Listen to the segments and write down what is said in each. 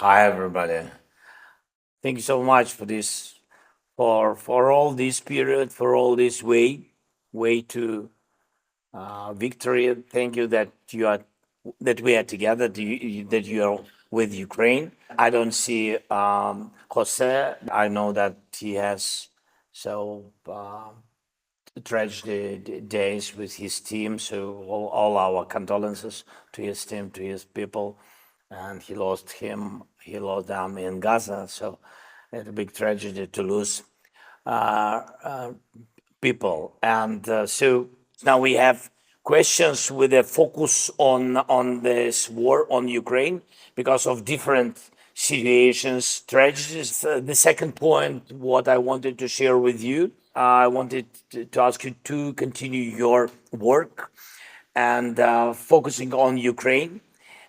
Hi, everybody. Thank you so much for this, for for all this period, for all this way, way to uh, victory. Thank you that you are that we are together. That you, are with Ukraine. I don't see um, Jose. I know that he has so. Uh, tragedy days with his team. So all, all our condolences to his team, to his people, and he lost him. He lost them in Gaza. So it's a big tragedy to lose uh, uh, people. And uh, so now we have questions with a focus on on this war on Ukraine because of different situations, tragedies. Uh, the second point, what I wanted to share with you, I wanted to, to ask you to continue your work and uh, focusing on Ukraine.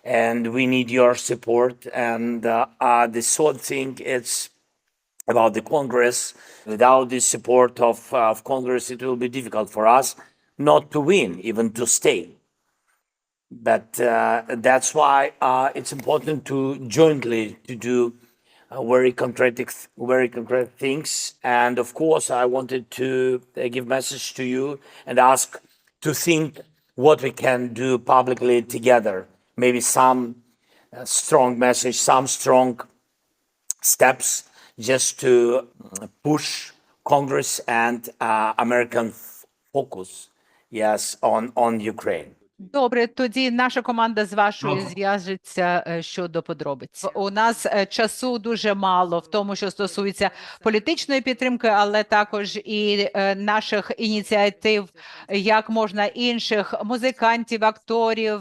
And we need your support. And uh, uh, the third thing is about the Congress. Without the support of, uh, of Congress, it will be difficult for us not to win, even to stay. But uh, that's why uh, it's important to jointly to do uh, very concrete, very concrete things. And of course, I wanted to give message to you and ask to think what we can do publicly together. Maybe some uh, strong message, some strong steps just to uh, push Congress and uh, American focus, yes, on on Ukraine. Добре, тоді наша команда з вашою зв'яжеться е, щодо подробиць. У нас е, часу дуже мало в тому, що стосується політичної підтримки, але також і е, наших ініціатив, як можна інших музикантів, акторів,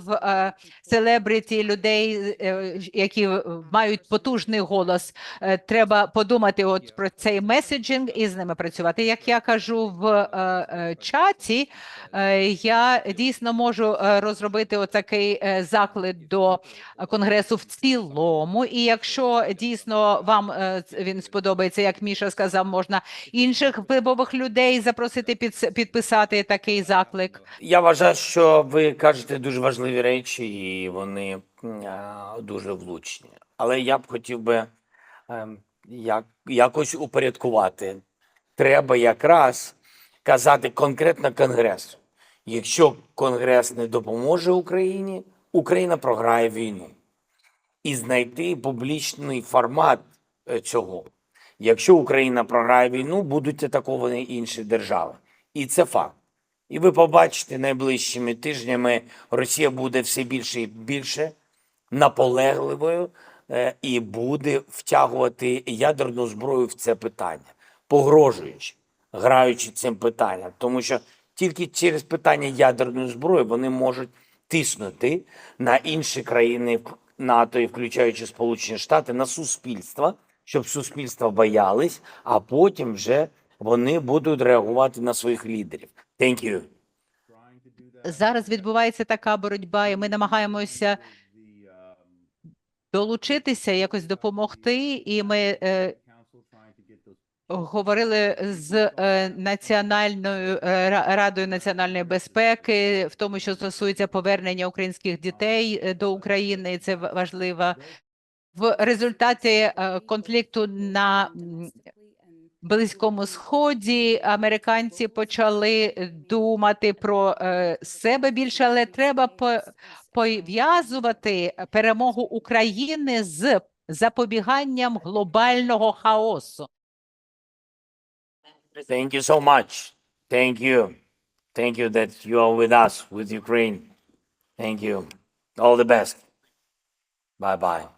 селебриті, людей, які мають потужний голос. Треба подумати от про цей меседжинг і з ними працювати. Як я кажу в чаті, Я дійсно можу розробити отакий е, заклик до конгресу в цілому. І якщо дійсно вам е, він сподобається, як Міша сказав, можна інших впливових людей запросити під, підписати такий заклик. Я вважаю, що ви кажете дуже важливі речі, і вони дуже влучні. Але я б хотів би ем, як, якось упорядкувати. Треба якраз казати конкретно Конгресу. Якщо Конгрес не допоможе Україні, Україна програє війну. І знайти публічний формат е, цього. Якщо Україна програє війну, будуть атаковані інші держави. І це факт. І ви побачите найближчими тижнями, Росія буде все більше і більше наполегливою е, і буде втягувати ядерну зброю в це питання, погрожуючи, граючи цим питанням. Тому що тільки через питання ядерної зброї вони можуть тиснути на інші країни НАТО, і включаючи Сполучені Штати, на суспільство, щоб суспільство боялись, а потім вже вони будуть реагувати на своїх лідерів. Thank you. Зараз відбувається така боротьба, і ми намагаємося долучитися, якось допомогти. І ми е, говорили з е, національною е, радою національної безпеки, в тому, що стосується повернення українських дітей е, до України. і Це ва- важливо. В результаті конфлікту на Близькому Сході американці почали думати про себе більше, але треба по- пов'язувати перемогу України з запобіганням глобального хаосу. Thank you so much. Thank you. Thank you that you are with us, with Ukraine. Thank you. All the best. Bye bye.